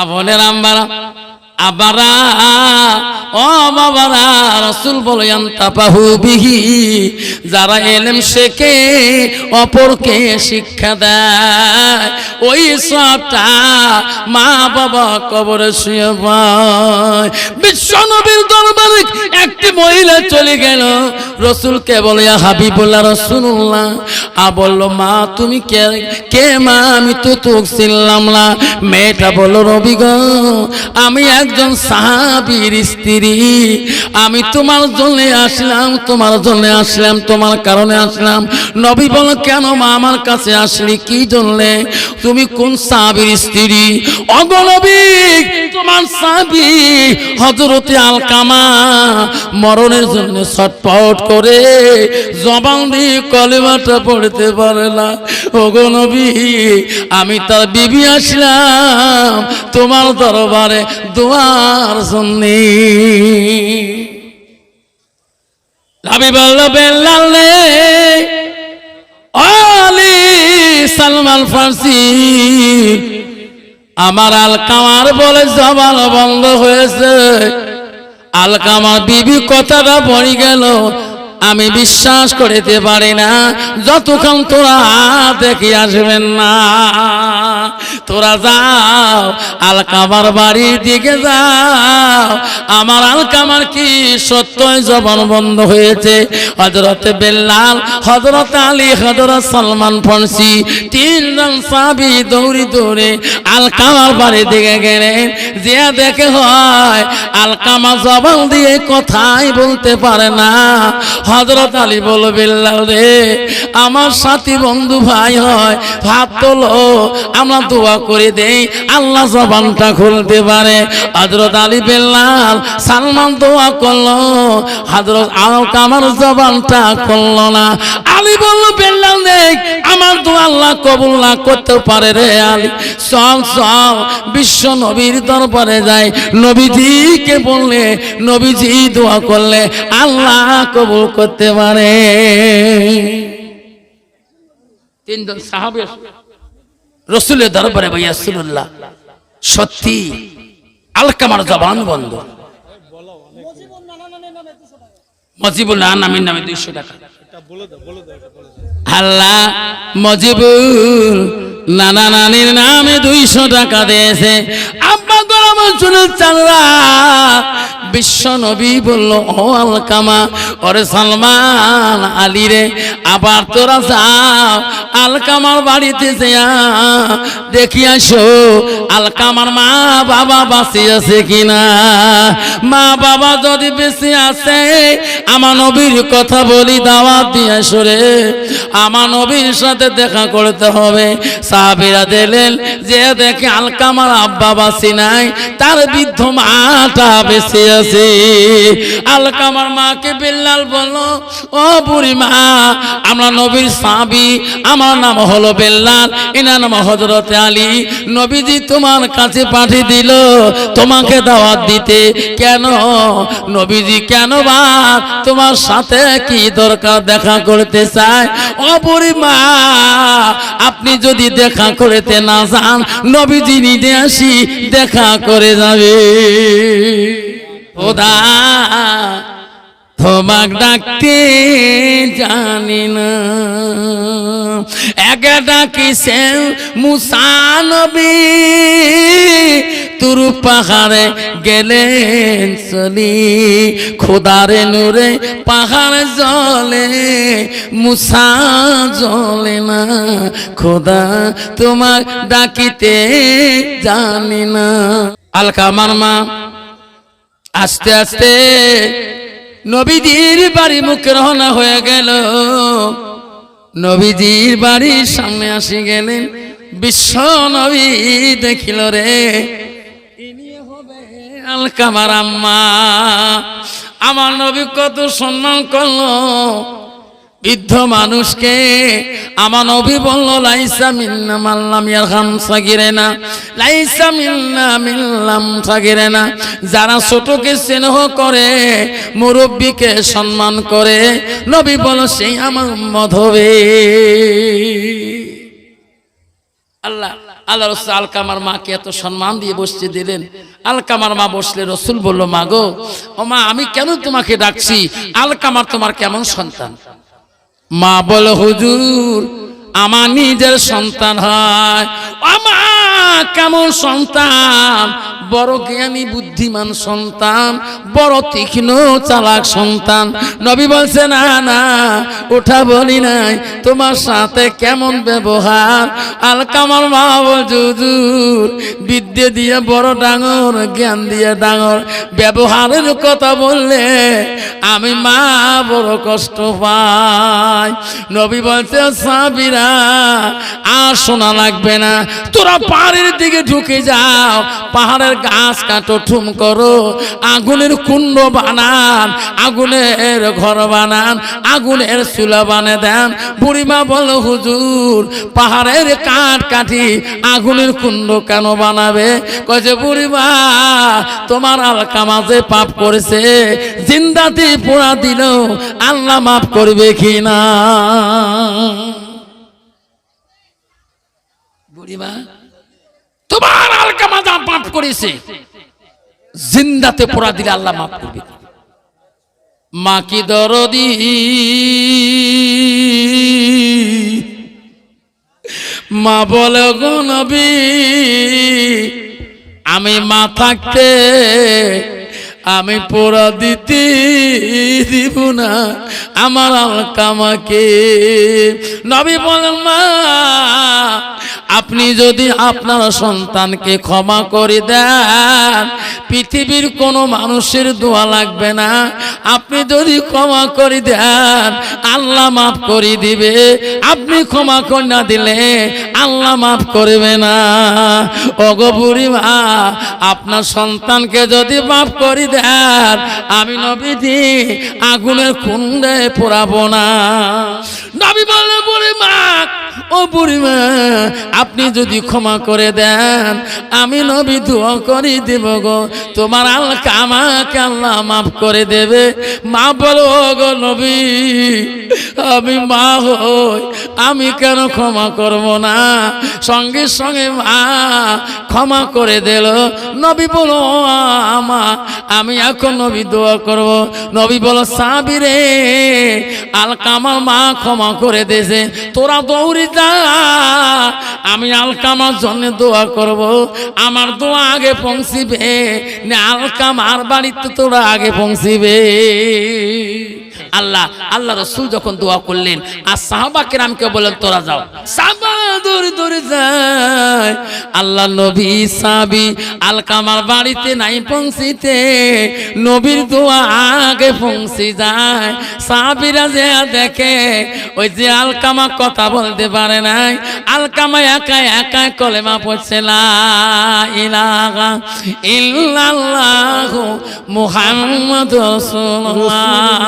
আবনের আম্বারা। বাবারা বিহি, যারা এলেম শেখে, অপরকে শিক্ষা দেয়। ওই সবটা মা বাবা কবরে শুয়ে পায় বিশ্ব নবীর দরবারে একটি মহিলা চলে গেল। রসুলকে বলে হাবিবুল্লাহ রসুল্লাহ আ বলল, মা, তুমি কে? কে মা? আমি তো তোক চিনলাম না। মেয়েটা বলল, রবি আমি একজন সাহাবীর স্ত্রী। আমি তোমার জন্য আসলাম, তোমার জন্য আসলাম, তোমার কারণে আসলাম। নবী বলো, কেন মা আমার কাছে আসলি? কি জন্যে? তুমি কোন সাহাবীর স্ত্রী? অগনবী তোমার সাহাবী হজরতে আলকামা মরণের জন্য ছটপট করে জবান দিয়ে কলেমাটা পড়তে পারে না। ওগো নবী, আমি তার বিবি আসলাম তোমার দরবারে। দোয়ার জন্যে। রাবি বলল, বেল্লালে আলী সালমান ফার্সি, আমার আলকামার বলে জবান বন্ধ হয়েছে। আলকামার বিবি কথাটা পড়ে গেল, আমি বিশ্বাস করিতে পারি না, যতক্ষণ তোরা দেখি আসবেন না। তোরা যাও, আলকামার বাড়ির দিকে যাও। আমার আলকামার কি সত্যই জবান বন্ধ হয়েছে? হজরত বেল্লাল হজরত আলী হজরত সালমান ফনসি তিনজন সাবি দৌড়ি দৌড়ে আলকামার বাড়ি দিকে গেলেন। যে দেখে হয়, আলকামা জবান দিয়ে কথাই বলতে পারে না। হজরত আলী বলো বেল্লাল রে, আমার সাথী বন্ধু ভাই হয় ভাত তোলো আমরা দোয়া করে দেই, আল্লাহ জবানটা খুলতে পারে। হজরত আলী বেল্লাল সালমান দোয়া করল হজরত আলকামার জবানটা খুললো না। আলী বলল, বেল্লাল দেখ আমার দোয়া আল্লাহ কবুল না করতে পারে রে আলী। চল চল, বিশ্ব নবীর দরবারে যায় নবীজিকে বললে, নবীজি দোয়া করলে আল্লাহ কবুল করতে পারে। তিনজন সাহাবি রসুলের দরবারে ভাইয়া সুল্লাহ সত্যি, আলকামার জবান বন্ধ। মজিবুল নামের নামে দুইশো টাকা। আল্লাহ মজিবুল নানা নানির নামে দুইশো টাকা দিয়েছে। আব্বা বিশ্ব নবী বলল আলকামা সালমান আলী রে, আবার তোরা আলকামার দেখি আসো, আলকামার মা বাবা বাঁচে আছে কিনা? মা বাবা যদি বেশি আছে, আমার নবীর কথা বলি দাওয়াত দিয়ে সরে আমার নবীর সাথে দেখা করতে হবে। সাহাবিরা দিলেন, যে দেখে আলকামার আব্বা বাসি নাই তার বৃদ্ধ মাটা বেঁচে আছে। আলকামার মাকে বিল্লাল বলল, ও বুড়ি মা, আমরা নবীর সাবি আমার নাম হলো বেল্লাল, এনার নাম হজরত আলী। নবীজি তোমার কাছে পাঠিয়ে দিল, তোমাকে দাওয়াত দিতে। কেন? নবীজি কেন বা তোমার সাথে কি দরকার দেখা করতে চায়? ও বুড়ি মা, আপনি যদি দেখা করতে না যান, নবীজি নিজে আসি দেখা করে যাবে। ওদা তোমাক ডাকতে জানি না। এক ডাকিছে মুসানবী তুরু পাহাড়ে গেলেন চলি। খোদারে নূরে পাহাড় জলে, মুসা জলে না। খোদা তোমার ডাকিতে জানি না। আলকা মারমা। আস্তে আস্তে নবীজির বাড়ি মুখে রওনা হয়ে গেল। নবীজির বাড়ির সামনে আসি গেলেন। বিশ্ব নবী দেখিল রে আলকামার আম্মা আমার নবী কত সম্মান করল। বৃদ্ধ মানুষকে আমার নবী বলল, লাইসা মিন্না মাল্লাম ইয়ারহাম সাগিরে না, লাইসা মিন্না মিল্লাম সাগিরে না। যারা ছোটকে স্নেহ করে, মুরব্বীকে সম্মান করে, নবী বল সেই আমার মধবে আল্লাহ আল্লাহ রসুল আলকামার মাকে এত সম্মান দিয়ে বসতে দিলেন। আলকামার মা বসলে রসুল বলল, মা গো, ও মা, আমি কেন তোমাকে ডাকছি? আলকামার তোমার কেমন সন্তান? মা বল হুজুর আমার নিজের সন্তান হয়। আমার কেমন সন্তান, বড় জ্ঞানী, বুদ্ধিমান সন্তান, বড় তীক্ষ্ণ, চালাক সন্তান। নবী বলছে, না না, ওঠা বলি নাই, তোমার সাথে কেমন ব্যবহার? আলকামার মা বিদ্যে দিয়ে বড় ডাঙর, জ্ঞান দিয়ে ডাঙর, ব্যবহারের কথা বললে আমি মা বড় কষ্ট পাই। নবী বলছে, সাবিরা, আর শোনা লাগবে না, তোরা পাহাড়ের দিকে ঢুকে যাও, পাহাড়ের গাছ কাটো, ঠুম করো। আগুনের কুণ্ড বানান, আগুনের ঘর বানান, আগুনের চুলা বানে দেন। বুড়িমা বল হুজুর, পাহাড়ের কাঠ কাঠি আগুনের কুণ্ড কেন বানাবে? কয়ে বুড়িমা, তোমার আলকামা যে পাপ করেছে, জিন্দাতে পোড়া দিল, আল্লাহ মাফ করবে কি না? বুড়িমা তোমার আলকামা যা পাপ করেছে। জিন্দাতে পোড়া দিলে আল্লাহ মাফ করবে। মা কি দরদি? মা বলে, গো নবী, আমি মা থাকতে আমি পোড়া দিতে দিব না। আমার আলকামাকে নবী বলেন, মা আপনি যদি আপনার সন্তানকে ক্ষমা করে দেন, পৃথিবীর কোনো মানুষের দোয়া লাগবে না। আপনি যদি ক্ষমা করে দেন, আল্লাহ মাফ করে দিবে। আপনি ক্ষমা করে না দিলে আল্লাহ মাফ করবে না। ওগো বুড়িমা আপনার সন্তানকে যদি মাফ করি দেন, আমি নবীজি আগুনের কুণ্ডে পোড়াবো না। নবী বলে বুড়িমা ও বুড়িমা আপনি যদি ক্ষমা করে দেন, আমি নবী দোয়া করে দেব গো। তোমার আল্লাহ আমাকে আল্লাহ মাফ করে দেবে। মা বলো গো নবী আমি মা হই, আমি কেন ক্ষমা করব না? সঙ্গে সঙ্গে মা ক্ষমা করে দিল। নবী বলো, আমা, আমি এখন নবী দোয়া করব। নবী বলো সাবিরে আলকামার মা ক্ষমা করে দিয়েছে। তোরা দৌড়ি যা, আমি আলকামার জন্য দোয়া করব। আমার দোয়া আগে পৌঁছিবে, না আলকামার বাড়িতে তোরা আগে পৌঁছিবে। আল্লাহ আল্লাহ রসুল যখন দোয়া করলেন আর সাহাবা কেরামকে বলেন তোরা যাও। সাহাবা দৌড়ে দৌড়ে যায় আল্লাহ নবী সাবি আলকামার বাড়িতে নাই পৌঁছিতে, নবীর দোয়া আগে পৌঁছে যায়। সাহাবিরা যে দেখে, ওই যে আলকামা কথা বলতে পারে নাই। আলকামা একা একা কলেমা পড়ছে ইলাহা ইল্লাল্লাহু মুহাম্মাদুর রাসূলুল্লাহ।